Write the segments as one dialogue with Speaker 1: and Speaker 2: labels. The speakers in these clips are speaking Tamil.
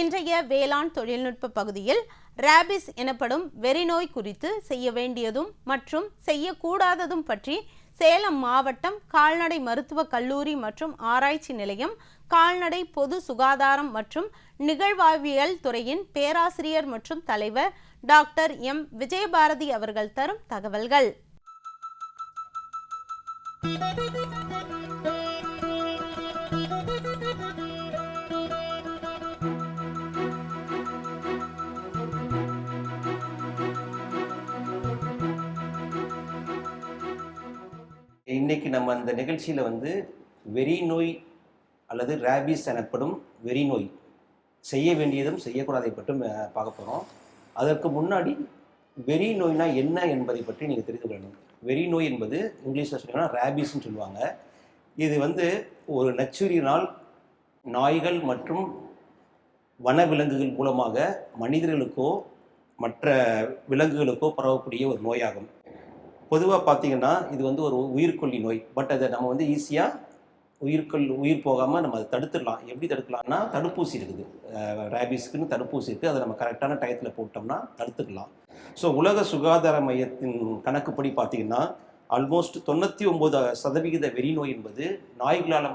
Speaker 1: இன்றைய வேளாண் தொழில்நுட்ப பகுதியில் ரேபிஸ் எனப்படும் வெறிநோய் குறித்து செய்ய வேண்டியதும் மற்றும் செய்யக்கூடாததும் பற்றி சேலம் மாவட்டம் கால்நடை மருத்துவக் கல்லூரி மற்றும் ஆராய்ச்சி நிலையம் கால்நடை பொது சுகாதாரம் மற்றும் நிகழ்வாழ்வியல் துறையின் பேராசிரியர் மற்றும் தலைவர் டாக்டர் எம். விஜயபாரதி அவர்கள் தரும் தகவல்கள்.
Speaker 2: இன்னைக்கு நம்ம அந்த நிகழ்ச்சியில் வந்து வெறி நோய் அல்லது ரேபிஸ் எனப்படும் வெறி நோய் செய்ய வேண்டியதும் செய்யக்கூடாதை பற்றும் பார்க்க போகிறோம் அதற்கு முன்னாடி வெறி நோய்னா என்ன என்பதை பற்றி நீங்கள் தெரிந்து கொள்ளணும். வெறி நோய் என்பது இங்கிலீஷில் சொன்னீங்கன்னா ரேபிஸ்ன்னு சொல்லுவாங்க. இது வந்து ஒரு நச்சுரியினால் நாய்கள் மற்றும் வனவிலங்குகள் மூலமாக மனிதர்களுக்கோ மற்ற விலங்குகளுக்கோ பரவக்கூடிய ஒரு நோயாகும். பொதுவாக பார்த்தீங்கன்னா இது வந்து ஒரு உயிர்கொல்லி நோய். பட் அதை நம்ம வந்து ஈஸியாக உயிர்கொல் உயிர் போகாமல் நம்ம அதை தடுத்துடலாம். எப்படி தடுக்கலாம்னா தடுப்பூசி இருக்குது. ரேபிஸ்க்குன்னு தடுப்பூசி இருக்குது அதை நம்ம கரெக்டான டயத்தில் போட்டோம்னா தடுத்துக்கலாம். ஸோ உலக சுகாதார மையத்தின் கணக்குப்படி பார்த்தீங்கன்னா ஆல்மோஸ்ட் தொண்ணூற்றி ஒம்பது சதவிகித வெறி நோய் என்பது நாய்களால்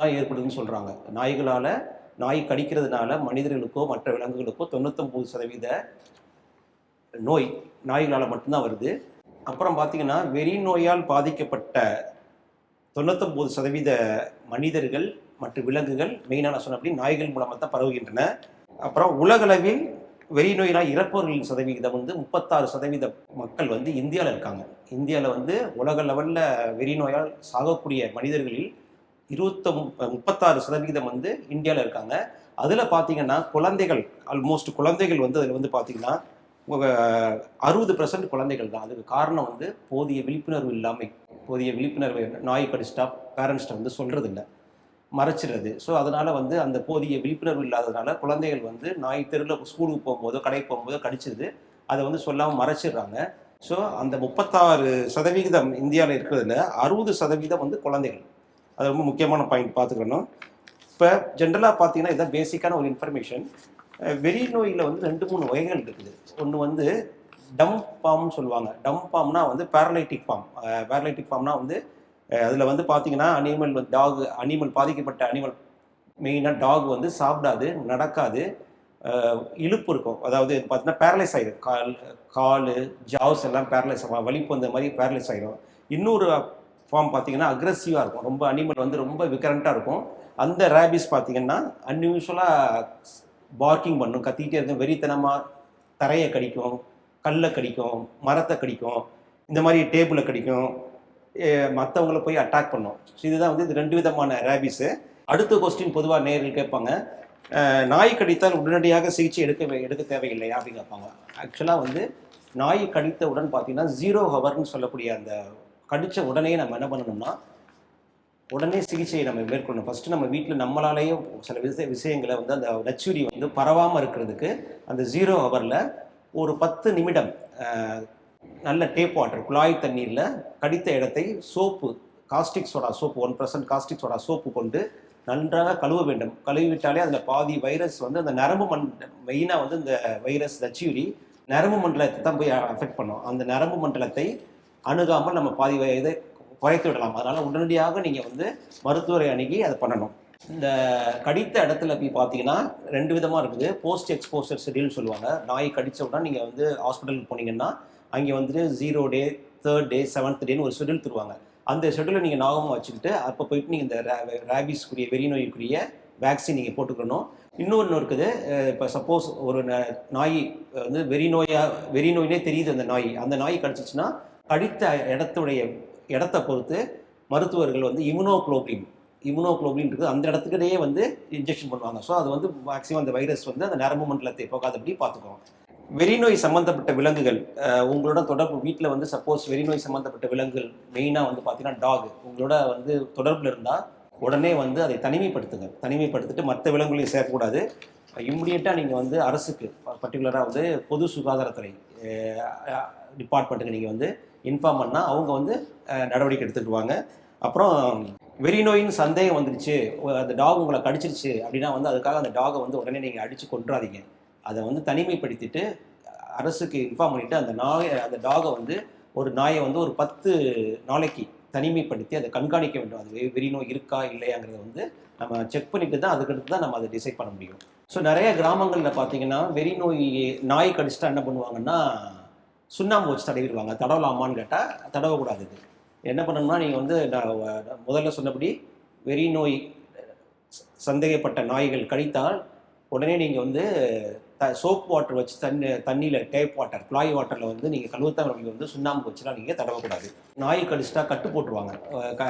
Speaker 2: தான் ஏற்படுதுன்னு சொல்கிறாங்க நாய்களால் நாய் கடிக்கிறதுனால மனிதர்களுக்கோ மற்ற விலங்குகளுக்கோ தொண்ணூத்தொம்பது சதவீத நோய் நாய்களால் மட்டும்தான் வருது. அப்புறம் பார்த்தீங்கன்னா வெறி நோயால் பாதிக்கப்பட்ட தொண்ணூத்தொம்பது சதவீத மனிதர்கள் மற்றும் விலங்குகள் மெயினாக நான் சொன்ன அப்படி நாய்கள் மூலமாக தான் பரவுகின்றன. அப்புறம் உலகளவில் வெறி நோயினால் இறப்பவர்களின் சதவிகிதம் வந்து முப்பத்தாறு சதவீத மக்கள் வந்து இந்தியாவில் இருக்காங்க. இந்தியாவில் வந்து உலக லெவலில் வெறி நோயால் சாகக்கூடிய மனிதர்களில் இருபத்தொம் முப்பத்தாறு சதவிகிதம் வந்து இந்தியாவில் இருக்காங்க. அதில் பார்த்தீங்கன்னா குழந்தைகள் ஆல்மோஸ்ட் குழந்தைகள் வந்து அதில் வந்து பார்த்தீங்கன்னா அறுபது பர்சன்ட் குழந்தைகள் தான். அதுக்கு காரணம் வந்து போதிய விழிப்புணர்வு இல்லாமல் போதிய விழிப்புணர்வு நாய் கடிச்சிட்டா பேரண்ட்ஸ்ட்ட வந்து சொல்கிறது இல்லை மறைச்சிடுறது. ஸோ அதனால் வந்து அந்த போதிய விழிப்புணர்வு இல்லாததுனால குழந்தைகள் வந்து நாய் தெருவில் ஸ்கூலுக்கு போகும்போதோ கடைக்கு போகும்போதோ கடிச்சிருது. அதை வந்து சொல்லாமல் மறைச்சிடுறாங்க. ஸோ அந்த முப்பத்தாறு சதவிகிதம் இந்தியாவில் இருக்கிறதுல அறுபது சதவீதம் வந்து குழந்தைகள். அது ரொம்ப முக்கியமான பாயிண்ட் பார்த்துக்கணும் இப்போ ஜென்ரலாக பார்த்தீங்கன்னா இதான் பேசிக்கான ஒரு இன்ஃபர்மேஷன் வெறி நோயில் வந்து ரெண்டு மூணு வகைகள் இருக்குது. ஒன்று வந்து டம் ஃபார்ம்னு சொல்லுவாங்க. டம் ஃபார்ம்னா வந்து பேரலைட்டிக் ஃபார்ம் பேரலைட்டிக் ஃபார்ம்னா வந்து அதில் வந்து பார்த்தீங்கன்னா அனிமல் டாக் அனிமல் பாதிக்கப்பட்ட அனிமல் மெயினாக டாக் வந்து சாப்பிடாது நடக்காது. இழுப்பு இருக்கும். அதாவது பார்த்தீங்கன்னா பேரலைஸ் ஆகிடும் கால் கால் ஜாவ்ஸ் எல்லாம் பேரலைஸ் ஆகும். வலிப்பு அந்த மாதிரி பேரலைஸ் ஆகிடும் இன்னொரு ஃபார்ம் பார்த்தீங்கன்னா அக்ரெசிவாக இருக்கும். ரொம்ப அனிமல் வந்து ரொம்ப விக்கரண்ட்டாக இருக்கும். அந்த ரேபிஸ் பார்த்தீங்கன்னா அன்யூஷுவலாக பார்க்கிங் பண்ணும் கத்திக்கிட்டே இருக்கும் வெறித்தனமாக தரையை கடிக்கும் கல்லை கடிக்கும் மரத்தை கடிக்கும் இந்த மாதிரி டேபிளை கடிக்கும் மற்றவங்கள போய் அட்டாக் பண்ணும். ஸோ இதுதான் வந்து இது ரெண்டு விதமான ரேபிஸு அடுத்த கொஸ்டின் பொதுவாக நேரில் கேட்பாங்க. நாய் கடித்தால் உடனடியாக சிகிச்சை எடுக்க வே- எடுக்க தேவையில்லையா அப்படின்னு கேட்பாங்க. ஆக்சுவலாக வந்து நாய் கடித்தவுடன் பார்த்தீங்கன்னா ஜீரோ ஹவர்னு சொல்லக்கூடிய அந்த கடித்த உடனே நம்ம என்ன பண்ணணும்னா உடனே சிகிச்சையை நம்ம மேற்கொள்ளணும். ஃபஸ்ட்டு நம்ம வீட்டில் நம்மளாலேயும் சில விஷய விஷயங்களை வந்து அந்த நச்சுரி வந்து பரவாமல் இருக்கிறதுக்கு அந்த ஜீரோ ஹவரில் ஒரு பத்து நிமிடம் நல்ல டேப் வாட்டர் குழாய் தண்ணீரில் கடித்த இடத்தை soap caustic soda soap one percent caustic soda soap கொண்டு நன்றாக கழுவ வேண்டும். கழுவிட்டாலே அதில் பாதி வைரஸ் வந்து அந்த நரம்பு மண் மெயினாக வந்து இந்த வைரஸ் நச்சுரி நரம்பு மண்டலத்தை தான் போய் அஃபெக்ட் பண்ணும். அந்த நரம்பு மண்டலத்தை அணுகாமல் நம்ம பாதி இதை குறைத்து விடலாம். அதனால் உடனடியாக நீங்கள் வந்து மருத்துவரை அணுகி அதை பண்ணணும். இந்த கடித்த இடத்துல போய் பார்த்தீங்கன்னா ரெண்டு விதமாக இருக்குது. போஸ்ட் எக்ஸ்போசர் ஷெடியூல் சொல்லுவாங்க. நாய் கடித்த உடனே நீங்கள் வந்து ஹாஸ்பிட்டலுக்கு போனீங்கன்னா அங்கே வந்துட்டு zero day third day seventh டேன்னு ஒரு ஷெடியூல் தருவாங்க. அந்த ஷெடியூலை நீங்கள் ஞாபகமாக வச்சுக்கிட்டு அப்போ போயிட்டு நீங்கள் இந்த ரேபிஸ்க்குரிய வெறி நோய்க்குரிய வேக்சின் நீங்கள் போட்டுக்கணும். இன்னொன்று இருக்குது. இப்போ சப்போஸ் ஒரு ந- நாய் வந்து வெறி நோயாக வெறி நோயினே தெரியுது அந்த நாய். அந்த நாய் கடிச்சிச்சுன்னா கடித்த இடத்துடைய இடத்த பொறுத்து மருத்துவர்கள் வந்து இம்யூனோக்ளோபின் இம்யூனோக்ளோபின் இருக்குது. அந்த இடத்துக்கிட்டே வந்து இன்ஜெக்ஷன் பண்ணுவாங்க. ஸோ அது வந்து மேக்ஸிமம் அந்த வைரஸ் வந்து அந்த நரம்பு மண்டலத்தை போகாதபடி பார்த்துக்குவோம். வெறிநோய் சம்மந்தப்பட்ட விலங்குகள் உங்களோட தொடர்பு வீட்டில் வந்து சப்போஸ் வெறிநோய் சம்மந்தப்பட்ட விலங்குகள் மெயினாக வந்து பார்த்தீங்கன்னா டாக் உங்களோட வந்து தொடர்பில் இருந்தால் உடனே வந்து அதை தனிமைப்படுத்துங்க. தனிமைப்படுத்திட்டு மற்ற விலங்குகளையும் சேர்க்கக்கூடாது இம்மிடியட்டாக நீங்கள் வந்து அரசுக்கு பர்டிகுலராக வந்து பொது சுகாதாரத்துறை டிபார்ட்மெண்ட்டுக்கு நீங்கள் வந்து இன்ஃபார்ம் பண்ணால் அவங்க வந்து நடவடிக்கை எடுத்துக்குவாங்க அப்புறம் வெறி நோயின் சந்தேகம் வந்துடுச்சு அந்த டாக் உங்களை கடிச்சிருச்சு அப்படின்னா வந்து அதுக்காக அந்த டாகை வந்து உடனே நீங்கள் அடித்து கொன்றாதீங்க. அதை வந்து தனிமைப்படுத்திட்டு அரசுக்கு இன்ஃபார்ம் பண்ணிவிட்டு அந்த நாயை அந்த டாகை வந்து ஒரு நாயை வந்து ஒரு பத்து நாளைக்கு தனிமைப்படுத்தி அதை கண்காணிக்க வேண்டும். அது வெறி நோய் இருக்கா இல்லையாங்கிறத வந்து நம்ம செக் பண்ணிட்டு தான் அதுக்கடுத்து தான் நம்ம அதை டிசைட் பண்ண முடியும். ஸோ நிறைய கிராமங்களில் பார்த்தீங்கன்னா வெறி நோய் நாய் கடிச்சிட்டா என்ன பண்ணுவாங்கன்னா சுண்ணாம்பு வச்சு தடவிடுவாங்க தடவலாமான்னு கேட்டால் தடவக்கூடாது இது. என்ன பண்ணணும்னா நீங்கள் வந்து நான் முதல்ல சொன்னபடி வெறி நோய் சந்தேகப்பட்ட நாய்கள் கழித்தால் உடனே நீங்கள் வந்து த சோப் வாட்டர் வச்சு தண்ணி தண்ணியில் டேப் வாட்டர் குழாய் வாட்டரில் வந்து நீங்கள் கழுவுத்தான் வந்து சுண்ணாம்பு வச்சுலாம் நீங்கள் தடவக்கூடாது. நாய் கழிச்சிட்டா கட்டு போட்டுருவாங்க. க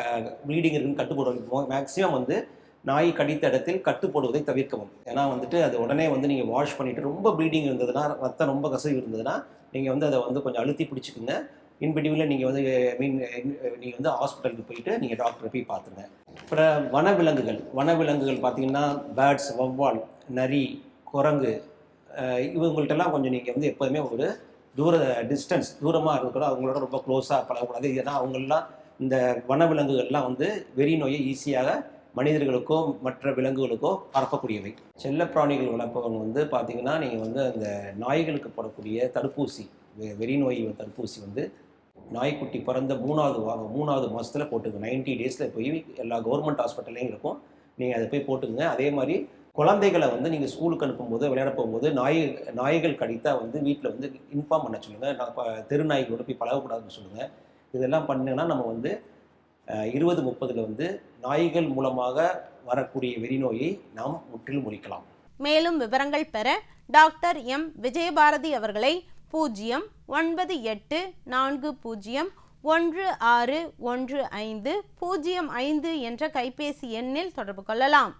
Speaker 2: ப்ளீடிங் இருக்குன்னு கட்டு போடுவாங்க மேக்ஸிமம் வந்து நாய் கடித்த இடத்தில் கட்டு போடுவதை தவிர்க்கவும். ஏன்னா வந்துட்டு அது உடனே வந்து நீங்கள் வாஷ் பண்ணிவிட்டு ரொம்ப ப்ளீடிங் இருந்ததுன்னா ரத்தம் ரொம்ப கசவி இருந்ததுன்னா நீங்கள் வந்து அதை வந்து கொஞ்சம் அழுத்தி பிடிச்சிக்குங்க. இன்பிடிவில் நீங்கள் வந்து மீன் நீங்கள் வந்து ஹாஸ்பிட்டலுக்கு போயிட்டு நீங்கள் டாக்டரை போய் பார்த்துருங்க. அப்புறம் வனவிலங்குகள். வனவிலங்குகள் பார்த்தீங்கன்னா பேர்ட்ஸ் வவ்வால் நரி குரங்கு இவங்கள்ட்டெல்லாம் கொஞ்சம் நீங்கள் வந்து எப்போதுமே ஒரு தூர டிஸ்டன்ஸ் தூரமாக இருக்கக்கூடாது அவங்களோட ரொம்ப க்ளோஸாக பழகக்கூடாது. ஏன்னா அவங்களெலாம் இந்த வனவிலங்குகள்லாம் வந்து வெறி நோயை ஈஸியாக மனிதர்களுக்கோ மற்ற விலங்குகளுக்கோ பரப்பக்கூடியவை. செல்லப்பிராணிகள் வளர்ப்பவங்க வந்து பார்த்தீங்கன்னா நீங்கள் வந்து அந்த நாய்களுக்கு போடக்கூடிய தடுப்பூசி வெறி நோய் தடுப்பூசி வந்து நாய்க்குட்டி பிறந்த மூணாவது வாரம் மூணாவது மாதத்தில் போட்டுங்க 90 டேஸில் போய் எல்லா கவர்மெண்ட் ஹாஸ்பிட்டல்லையும் இருக்கும். நீங்கள் அதை போய் போட்டுங்க அதே மாதிரி குழந்தைகளை வந்து நீங்கள் ஸ்கூலுக்கு அனுப்பும்போது விளையாட போகும்போது நாய் நாய்கள் கடித்தா வந்து வீட்டில் வந்து இன்ஃபார்ம் பண்ண சொல்லுங்கள் நான் தெரு நாய்களோட போய் பழகக்கூடாதுன்னு சொல்லுங்கள் இதெல்லாம் பண்ணுங்கன்னா நம்ம வந்து இருபது முப்பதில் வந்து நாய்கள் மூலமாக வரக்கூடிய வெறிநோயை நாம் முற்றிலும் ஒழிக்கலாம்
Speaker 1: மேலும் விவரங்கள் பெற டாக்டர் எம். விஜயபாரதி அவர்களை பூஜ்ஜியம் ஒன்பது எட்டு நான்கு பூஜ்ஜியம் ஒன்று ஆறு ஒன்று ஐந்து பூஜ்ஜியம் ஐந்து என்ற கைபேசி எண்ணில் தொடர்பு கொள்ளலாம்.